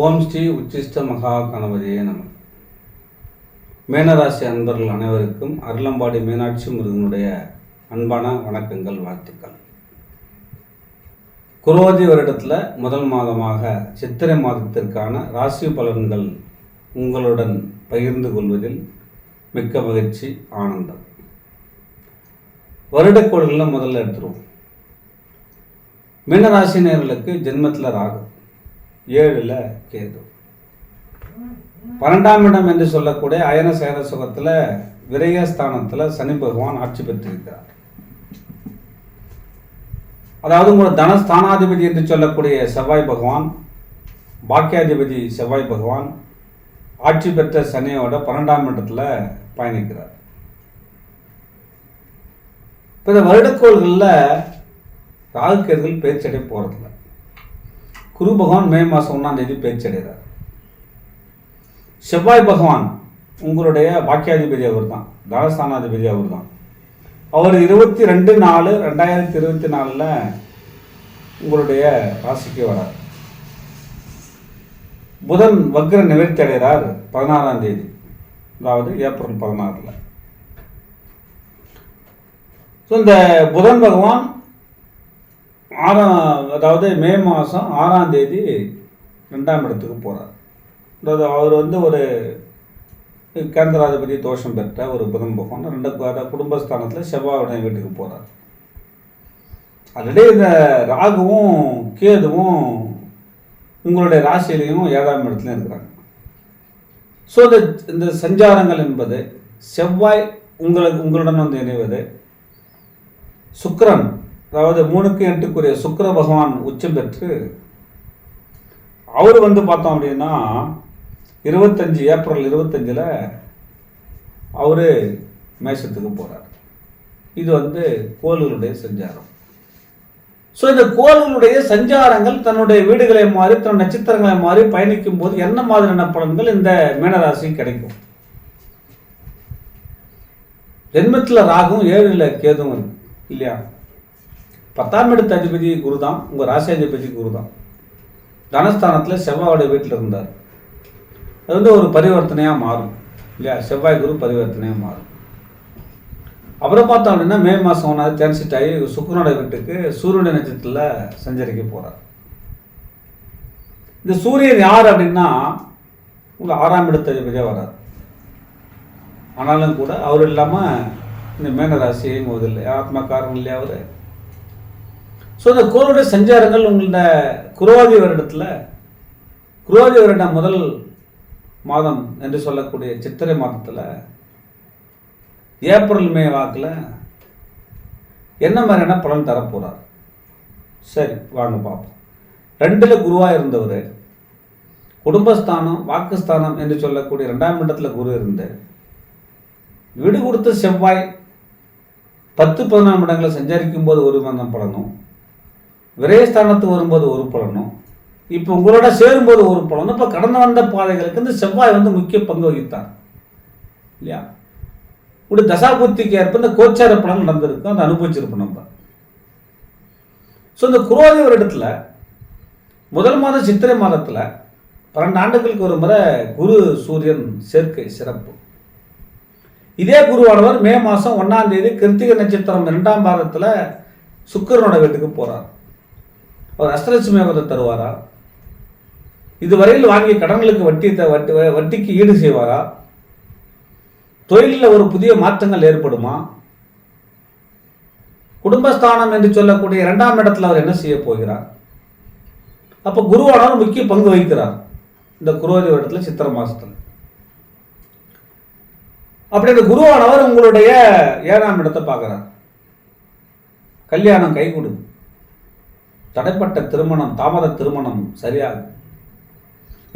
ஓம் ஸ்ரீ உச்சிஷ்ட மகா கணபதியே நம. மேனராசி அன்பர்கள் அனைவருக்கும் அருளம்பாடி மீனாட்சி முருகனுடைய அன்பான வணக்கங்கள் வாழ்த்துக்கள். குரோதி வருடத்தில் முதல் மாதமாக சித்திரை மாதத்திற்கான ராசி பலன்கள் உங்களுடன் பகிர்ந்து கொள்வதில் மிக்க மகிழ்ச்சி ஆனந்தம். வருடக்கோள்களில் முதல்ல எடுத்துருவோம். மீனராசினியர்களுக்கு ஜென்மத்தில் ராகு. ஏழில் கேது. பன்னெண்டாம் இடம் என்று சொல்லக்கூடிய அயன சேர சுகத்தில் விரயஸ்தானத்தில் சனி பகவான் ஆட்சி பெற்றிருக்கிறார். அதாவது உங்களோட தனஸ்தானாதிபதி என்று சொல்லக்கூடிய செவ்வாய் பகவான் பாக்கியாதிபதி செவ்வாய் பகவான் ஆட்சி பெற்ற சனியோட பன்னெண்டாம் இடத்துல பயணிக்கிறார். இப்போ இந்த வருடக்கோள்களில் ராகுக்கேதுகள் பேச்சடை போகிறதில்ல குரு பகவான் மே மாதம் ஒன்றாம் தேதி பேச்சடைகிறார் செவ்வாய் பகவான் உங்களுடைய பாக்கியாதிபதி அவர் தான் தனஸ்தானாதிபதி அவர் தான் அவர் இருபத்தி ரெண்டு நாலு ரெண்டாயிரத்தி இருபத்தி நாலில் உங்களுடைய ராசிக்கு வரார். புதன் வக்ர நிவர்த்தி அடைகிறார் பதினாறாம் தேதி அதாவது ஏப்ரல் பதினாறில். ஸோ இந்த புதன் பகவான் ஆறாம் அதாவது மே மாதம் ஆறாம் தேதி ரெண்டாம் இடத்துக்கு போகிறார் அதாவது அவர் வந்து ஒரு கேந்திராதிபதி தோஷம் பெற்ற ஒரு புதன் பகவான். ரெண்டு குடும்பஸ்தானத்தில் செவ்வாயுடைய வீட்டுக்கு போகிறார் ஆல்ரெடி இந்த ராகுவும் கேதுவும் உங்களுடைய ராசியிலையும் ஏழாம் இடத்துலையும் இருக்கிறாங்க. ஸோ இந்த இந்த சஞ்சாரங்கள் என்பது செவ்வாய் உங்களுக்கு உங்களுடன் வந்து இணைவது சுக்கரன் அதாவது மூணுக்கு எட்டுக்குரிய சுக்கர பகவான் உச்சம் பெற்று அவர் வந்து பார்த்தோம் அப்படின்னா இருபத்தஞ்சி ஏப்ரல் இருபத்தஞ்சில் அவர் மேஷத்துக்கு போகிறார் இது வந்து கோள்களுடைய சஞ்சாரம். ஸோ இந்த கோள்களுடைய சஞ்சாரங்கள் தன்னுடைய வீடுகளை மாறி தன் நட்சத்திரங்களை மாறி பயணிக்கும் போது என்ன மாதிரியான பலன்கள் இந்த மீனராசி கிடைக்கும்? ஜென்மத்தில் ராகும் ஏழில் கேதும் இருக்கு இல்லையா? பத்தாம் இடத்து அதிபதி குரு தான் உங்கள் ராசியாதிபதி குரு தான் தனஸ்தானத்தில் செவ்வாயோட வீட்டில் இருந்தார். அது வந்து ஒரு பரிவர்த்தனையாக மாறும் இல்லையா? செவ்வாய் குரு பரிவர்த்தனையாக மாறும். அப்புறம் பார்த்தோம் அப்படின்னா மே மாதம் ஒன்றாவது டிரான்சிட் ஆகி சுக்கரனோட வீட்டுக்கு சூரியனுடைய நட்சத்திரத்தில் சஞ்சரிக்க போகிறார் இந்த சூரியன் யார் அப்படின்னா உங்கள் ஆறாம் இடத்து அதிபதியாக வரார் ஆனாலும் கூட அவர் இல்லாமல் இந்த மேனராசி இயங்குவது இல்லை ஆத்மக்காரன் இல்லையா அவர்? ஸோ இந்த குருவுடைய சஞ்சாரங்கள் உங்களோட குரோதி வருடத்தில் குரோதி வருடம் முதல் மாதம் என்று சொல்லக்கூடிய சித்திரை மாதத்தில் ஏப்ரல் மே வாக்கில் என்ன மாதிரியான பலன் தரப்போகிறார் சரி வாங்க பார்ப்போம். ரெண்டில் குருவாக இருந்தவர் குடும்பஸ்தானம் வாக்குஸ்தானம் என்று சொல்லக்கூடிய ரெண்டாம் இடத்துல குரு இருந்து விடு கொடுத்த செவ்வாய் பத்து பதினாம் இடங்களை சஞ்சரிக்கும் போது ஒரு மந்தம் பலனும் விரயஸ்தானத்து வரும்போது ஒரு பலனும் இப்போ உங்களோட சேரும்போது ஒரு பலனும். இப்போ கடந்து வந்த பாதைகளுக்கு இந்த செவ்வாய் வந்து முக்கிய பங்கு வகித்தார். இல்லையா? இப்படி தசாபுத்திக்கு ஏற்ப இந்த கோச்சார பலன் நடந்திருக்கும் அதை அனுபவிச்சிருப்போம் நம்ம. ஸோ இந்த குரோதி வருடத்தில் முதல் மாதம் சித்திரை மாதத்தில் பன்னெண்டு ஆண்டுகளுக்கு ஒரு முறை குரு சூரியன் சேர்க்கை சிறப்பு. இதே குருவானவர் மே மாதம் ஒன்றாம் தேதி கிருத்திகை நட்சத்திரம் இரண்டாம் பாதத்தில் சுக்கிரனோட வீட்டுக்கு போகிறார் அவர் அஷ்டலட்சுமி யோகத்தை தருவாரா? இதுவரையில் வாங்கிய கடன்களுக்கு வட்டி த- வட்டி வட்டிக்கு ஈடு செய்வாரா? தொழிலில் ஒரு புதிய மாற்றங்கள் ஏற்படுமா? குடும்பஸ்தானம் என்று சொல்லக்கூடிய இரண்டாம் இடத்துல அவர் என்ன செய்ய போகிறார்? அப்போ குருவானவர் முக்கிய பங்கு வகிக்கிறார். இந்த குரோதி வருடத்தில் சித்திரை மாசத்தில். அப்படி இந்த குருவானவர் உங்களுடைய ஏழாம் இடத்தை பார்க்குறார். கல்யாணம் கை கொடு தடைப்பட்ட திருமணம் தாமத திருமணம் சரியாகும்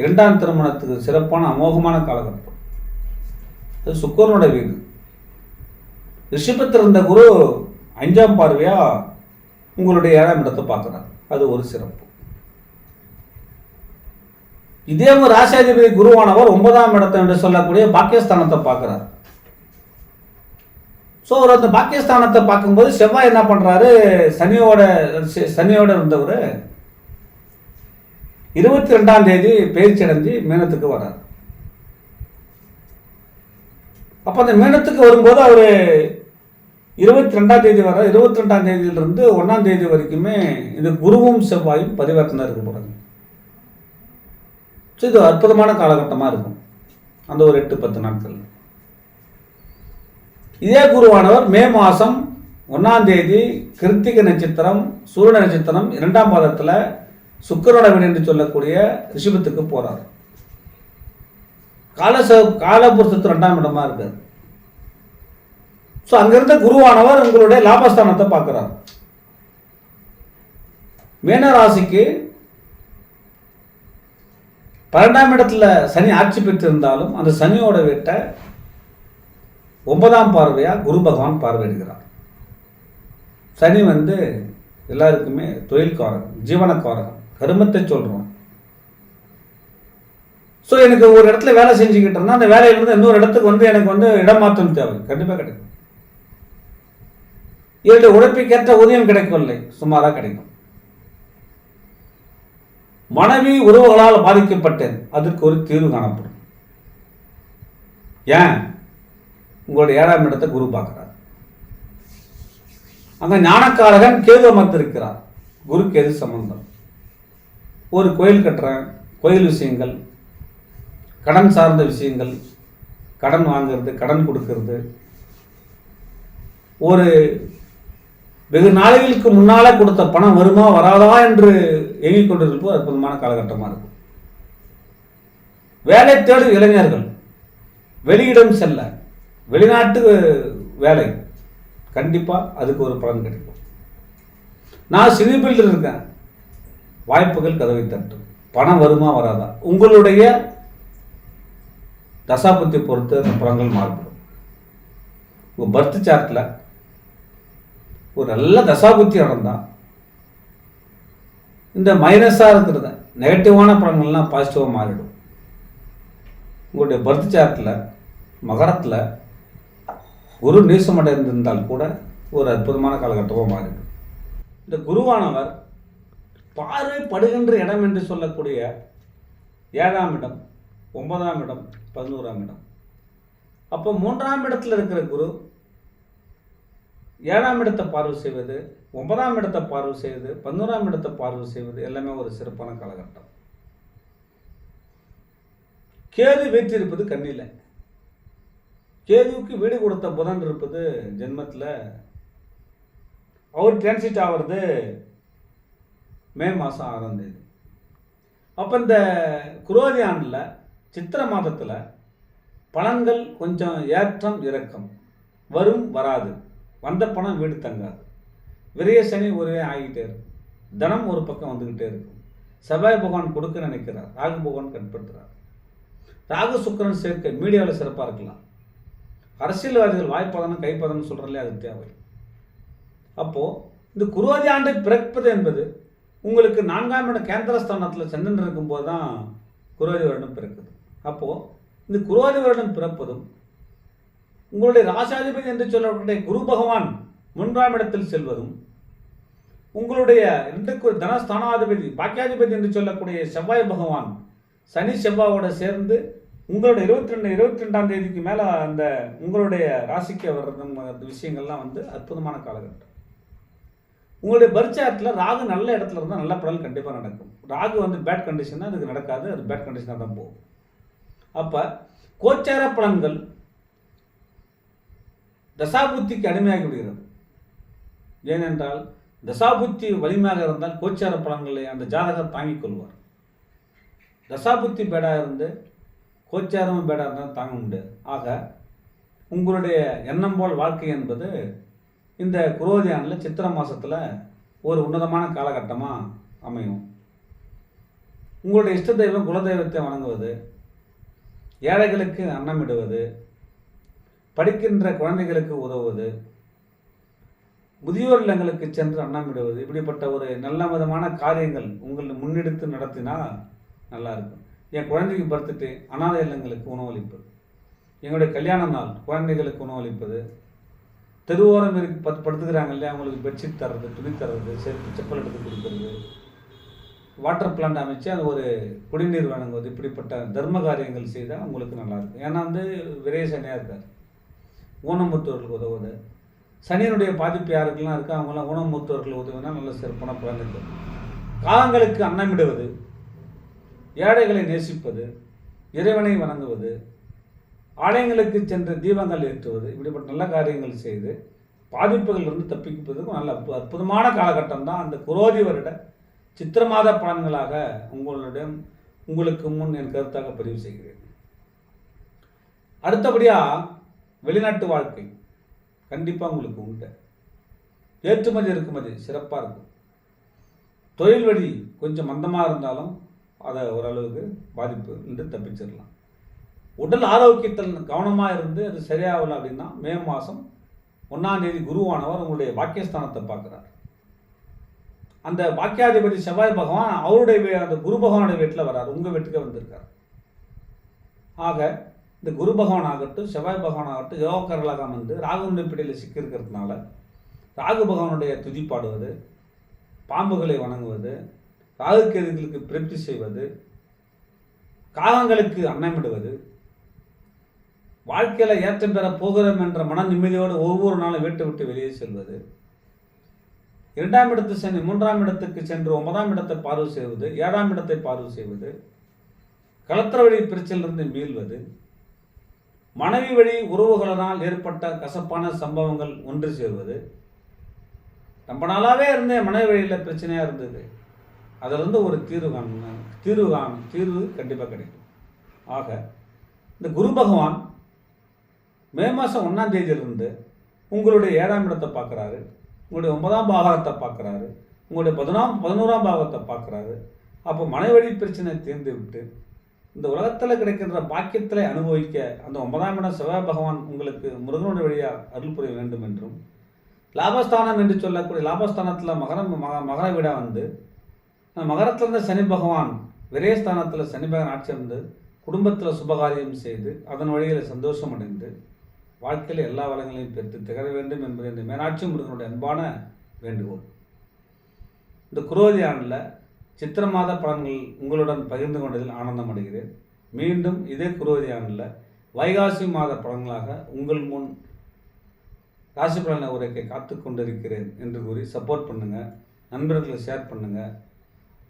இரண்டாம் திருமணத்துக்கு சிறப்பான அமோகமான காலகட்டம். இது சுக்கரனுடைய வீடு. ரிஷபத்தில் இருந்த குரு அஞ்சாம் பார்வையா உங்களுடைய ஏழாம் இடத்தை பார்க்குறாரு. அது ஒரு சிறப்பு. இதே ராசாதிபதி குருவானவர் ஒன்பதாம் இடத்தை என்று சொல்லக்கூடிய பாக்கியஸ்தானத்தை பார்க்குறாரு. ஸோ அவர் அந்த பாக்கியஸ்தானத்தை பார்க்கும்போது செவ்வாய் என்ன பண்ணுறாரு சனியோட சனியோட இருந்தவர் இருபத்தி ரெண்டாம் தேதி பயிற்சி அடைஞ்சு மீனத்துக்கு வரார் அப்போ அந்த மீனத்துக்கு வரும்போது அவர் இருபத்தி ரெண்டாம் தேதி வர இருபத்தி ரெண்டாம் தேதியிலிருந்து ஒன்றாம் தேதி வரைக்குமே இது குருவும் செவ்வாயும் பரிவர்த்தனை இருக்க போகிறாங்க ஸோ இது அற்புதமான காலகட்டமாக இருக்கும். அந்த ஒரு எட்டு பத்து நாட்கள் இதே குருவானவர் மே மாதம் ஒன்றாம் தேதி கிருத்திக நட்சத்திரம் சூரிய நட்சத்திரம் இரண்டாம் பாதத்தில் சுக்கரோட வீடு என்று சொல்லக்கூடிய ரிஷபத்துக்கு போகிறார் காலச காலபுருஷத்து ரெண்டாம் இடமா இருக்கார். ஸோ அங்கிருந்த குருவானவர் உங்களுடைய லாபஸ்தானத்தை பார்க்குறார். மீன ராசிக்கு பன்னெண்டாம் இடத்துல சனி ஆட்சி பெற்றிருந்தாலும் அந்த சனியோட வீட்டை ஒன்பதாம் பார்வையாக குரு பகவான் பார்வையிடுகிறார். சனி வந்து எல்லாருக்குமே தொழில்காரகம் ஜீவனக்காரகம் கருமத்தை சொல்கிறோம் ஸோ எனக்கு ஒரு இடத்துல வேலை செஞ்சுக்கிட்டு இருந்தால் அந்த வேலையிலிருந்து இன்னொரு இடத்துக்கு வந்து எனக்கு வந்து இடமாற்றம் தேவை. கண்டிப்பாக கிடைக்கும். என்னுடைய உழைப்புக்கேற்ற ஊதியம் கிடைக்கவில்லை. சுமாராக கிடைக்கும். மனைவி உறவுகளால் பாதிக்கப்பட்டேன். அதற்கு ஒரு தீர்வு காணப்படும். ஏன்? உங்களுடைய ஏழாம் இடத்தை குரு பார்க்குறார். அந்த ஞானக்காரகன் கேது அமர்ந்திருக்கிறார். குரு கேது சம்பந்தம்? ஒரு கோயில் கட்டுறேன். கோயில் விஷயங்கள் கடன் சார்ந்த விஷயங்கள் கடன் வாங்குறது கடன் கொடுக்கறது. ஒரு வெகு நாளைகளுக்கு முன்னால் கொடுத்த பணம் வருமா வராதா என்று எண்ணிக் கொண்டிருப்போம் அற்புதமான காலகட்டமாக இருக்கும். வேலை தேடும் இளைஞர்கள் வெளியிடம் செல்ல வெளிநாட்டு வேலை. கண்டிப்பாக அதுக்கு ஒரு பலன் கிடைக்கும். நான் சினிபில் இருக்கேன். வாய்ப்புகள் கதவை தட்டும். பணம் வருமா வராதா? உங்களுடைய தசாபத்தை பொறுத்து அந்த பலன்கள் மாறுபடும். உங்கள் பர்த் சார்ட்டில் ஒரு நல்ல தசாபுத்தி நடந்தால் இந்த மைனஸாக இருக்கிறத நெகட்டிவான பலன்கள்லாம் பாசிட்டிவாக மாறிடும். உங்களுடைய பர்த் சார்ட்டில் மகரத்தில் குரு நீசமடைந்திருந்தால் கூட ஒரு அற்புதமான காலகட்டமாக மாறிடும் இந்த குருவானவர் பார்வை படுகின்ற இடம் என்று சொல்லக்கூடிய ஏழாம் இடம் ஒன்பதாம் இடம் பதினோராம் இடம். அப்போ மூன்றாம் இடத்துல இருக்கிற குரு ஏழாம் இடத்தை பார்வை செய்வது ஒன்பதாம் இடத்தை பார்வை செய்வது பதினோராம் இடத்தை பார்வை செய்வது எல்லாமே ஒரு சிறப்பான காலகட்டம். கேது வீற்றிருப்பது கண்ணில்லை கேதுவுக்கு வீடு கொடுத்த புதன் இருப்பது ஜென்மத்தில் அவர் டிரான்சிட் ஆகிறது மே மாதம் ஆறாம் தேதி. அப்போ இந்த குரோதி ஆண்டில் சித்திர மாதத்தில் பணங்கள் கொஞ்சம் ஏற்றம் இறக்கம். வரும் வராது. வந்த பணம் வீடு தங்காது. விரைய சனி ஒருவே ஆகிட்டே இருக்கும். தனம் ஒரு பக்கம் வந்துக்கிட்டே இருக்கும். செவ்வாய் பகவான் கொடுக்க நினைக்கிறார். ராகு பகவான் கட்டுப்படுத்துகிறார் ராகு சுக்கரன் சேர்க்கை மீடியாவில் சிறப்பாக இருக்கலாம். அரசியல்வாதிகள் வாய்ப்பதனம் கைப்பதனும் சொல்கிறல்ல அது தேவை. அப்போது இந்த குருவாதி ஆண்டை பிறப்பது என்பது உங்களுக்கு நான்காம் இடம் கேந்திரஸ்தானத்தில் சந்திரன் இருக்கும்போது தான் குருவாதி வருடம் பிறக்குது. அப்போது இந்த குருவாதி வருடம் பிறப்பதும் உங்களுடைய ராசாதிபதி என்று சொல்லக்கூடிய குரு பகவான் மூன்றாம் இடத்தில் செல்வதும் உங்களுடைய ரெண்டுக்கு தனஸ்தானாதிபதி பாக்கியாதிபதி என்று சொல்லக்கூடிய செவ்வாய் பகவான் சனி செவ்வாவோட சேர்ந்து உங்களுடைய இருபத்தி ரெண்டு இருபத்தி ரெண்டாம் தேதிக்கு மேலே அந்த உங்களுடைய ராசிக்கு வர்றது விஷயங்கள்லாம் வந்து அற்புதமான காலகட்டம். உங்களுடைய பர்ச்சாட்டில் ராகு நல்ல இடத்துல இருந்தால் நல்ல பலன் கண்டிப்பாக நடக்கும். ராகு வந்து பேட் கண்டிஷனாக அதுக்கு நடக்காது அது பேட் கண்டிஷனாக தான் போகும். அப்போ கோச்சார பலன்கள் தசாபுத்திக்கு அடிமையாகி விடுகிறது. ஏனென்றால் தசாபுத்தி வலிமையாக இருந்தால் கோச்சார பலன்களை அந்த ஜாதகர் தாங்கிக் கொள்வார். தசாபுத்தி பேடாக இருந்து கோச்சாரமும் பேடாக இருந்தால் தாங்க முடியாது. ஆக உங்களுடைய எண்ணம் போல் வாழ்க்கை என்பது இந்த குரோதியானில் சித்திரை மாதத்தில் ஒரு உன்னதமான காலகட்டமாக அமையும். உங்களுடைய இஷ்ட தெய்வம் குலதெய்வத்தை வணங்குவது ஏழைகளுக்கு அன்னமிடுவது படிக்கின்ற குழந்தைகளுக்கு உதவுவது முதியோர் இல்லங்களுக்கு சென்று அன்னமிடுவது இப்படிப்பட்ட ஒரு நல்ல விதமான காரியங்கள் உங்களை முன்னெடுத்து நடத்தினால் நல்லாயிருக்கும் என் குழந்தைக்கு பர்த்டே அனாதை இல்லங்களுக்கு உணவளிப்பது எங்களுடைய கல்யாண நாள் குழந்தைகளுக்கு உணவளிப்பது. தெருவோரம் இருக்கு பத்து படுத்துக்கிறாங்க இல்லையா? அவங்களுக்கு பெட்ஷீட் தர்றது துணி தர்றது செருப்பு செப்பல் எடுத்து கொடுக்கறது. வாட்டர் பிளான்ட் அமைச்சு அது ஒரு குடிநீர் வழங்குவது. இப்படிப்பட்ட தர்ம காரியங்கள் செய்தால் உங்களுக்கு நல்லாயிருக்கும் ஏன்னா வந்து விரைய சனியாக இருக்கார். ஊனமுற்றோர்களுக்கு உதவுது சனியினுடைய பாதிப்பு யாருக்கெல்லாம் இருக்கோ அவங்களாம் ஊனமுற்றோர்கள் உதவினா நல்ல சிறப்பான பலன் காலங்களுக்கு அன்னமிடுவது. ஏழைகளை நேசிப்பது இறைவனை வணங்குவது ஆலயங்களுக்கு சென்று தீபங்கள் ஏற்றுவது இப்படிப்பட்ட நல்ல காரியங்கள் செய்து பாதிப்புகளிலிருந்து தப்பிப்பதற்கும் நல்ல அற்பு- அற்புதமான காலகட்டம் தான் அந்த குரோதி வருட சித்திர மாத பலன்களாக உங்களுடைய உங்களுக்கு முன் என் கருத்தாக பதிவு செய்கிறேன். அடுத்தபடியாக வெளிநாட்டு வாழ்க்கை கண்டிப்பாக உங்களுக்கு உண்டு. ஏற்றுமதி இறக்குமதி சிறப்பாக இருக்கும். தொழில் வழி கொஞ்சம் மந்தமாக இருந்தாலும் அதை ஓரளவுக்கு பாதிப்பு என்று தப்பிச்சிடலாம். உடல் ஆரோக்கியத்தில் கவனமாக இருந்து அது சரியாகல அப்படின்னா மே மாதம் ஒன்றாம் தேதி குருவானவர் உங்களுடைய வாக்கியஸ்தானத்தை பார்க்குறார். அந்த வாக்கியாதிபதி செவ்வாய் பகவான் அவருடைய அந்த குரு பகவானுடைய வீட்டில் வரார் உங்கள் வீட்டுக்கு வந்திருக்கார். ஆக இந்த குரு பகவான் ஆகட்டும் செவ்வாய் பகவான் ஆகட்டும் யோகக்கரலாக வந்து ராகுனுடைய பிடியில் சிக்கியிருக்கிறதுனால ராகு பகவானுடைய துதி பாடுவது பாம்புகளை வணங்குவது ராகுக்கேதுகளுக்கு பிரப்தி செய்வது காகங்களுக்கு அன்னமிடுவது வாழ்க்கையில் ஏற்றம் பெற போகிறோம் என்ற மன நிம்மதியோடு ஒவ்வொரு நாளும் வீட்டை விட்டு வெளியே செல்வது இரண்டாம் இடத்து சென்று மூன்றாம் இடத்துக்கு சென்று ஒன்பதாம் இடத்தை பார்வை செய்வது ஏழாம் இடத்தை பார்வை செய்வது கலத்திர வழி பிரச்சனையிலிருந்து மீள்வது மனைவி வழி உறவுகளினால் ஏற்பட்ட கசப்பான சம்பவங்கள் ஒன்று சேர்வது. ரொம்ப நாளாகவே இருந்தேன் மனைவி வழியில் பிரச்சனையாக இருந்தது. அதிலிருந்து ஒரு தீர்வு காணணும் தீர்வு காணும் தீர்வு கண்டிப்பாக கிடைக்கும். ஆக இந்த குரு பகவான் மே மாதம் ஒன்றாம் தேதியிலிருந்து உங்களுடைய ஏழாம் இடத்தை பார்க்குறாரு உங்களுடைய ஒன்பதாம் பாகத்தை பார்க்குறாரு உங்களுடைய பதினாம் பதினோராம் பாகத்தை பார்க்குறாரு. அப்போ மனைவழி பிரச்சனை தீர்ந்து விட்டு இந்த உலகத்தில் கிடைக்கின்ற பாக்கியத்தில் அனுபவிக்க அந்த ஒன்பதாம் இடம் செவ்வாய் பகவான் உங்களுக்கு முருகனுடைய வழியாக அருள் புரிய வேண்டும் என்றும் லாபஸ்தானம் என்று சொல்லக்கூடிய லாபஸ்தானத்தில் மகரம் மக மகர வீடா வந்து மகரத்தில் இருந்த சனி பகவான் விரயஸ்தானத்தில் சனி பகவான் ஆட்சி இருந்து குடும்பத்தில் சுபகாரியம் செய்து அதன் வழியில் சந்தோஷம் அடைந்து வாழ்க்கையில் எல்லா வளங்களையும் பெற்று திகழ வேண்டும் என்பது இந்த மேனாட்சி முருகனுடைய அன்பான வேண்டுகோள். இந்த குரோதி ஆண்டில் சித்திர மாத பலன்கள் உங்களுடன் பகிர்ந்து கொண்டதில் ஆனந்தம் அடைகிறேன். மீண்டும் இதே குரோதி ஆண்டில் வைகாசி மாத பலன்களாக உங்கள் முன் ராசி பலனை உரைக்கை காத்து கொண்டிருக்கிறேன் என்று கூறி சப்போர்ட் பண்ணுங்கள் நண்பர்களை ஷேர் பண்ணுங்கள்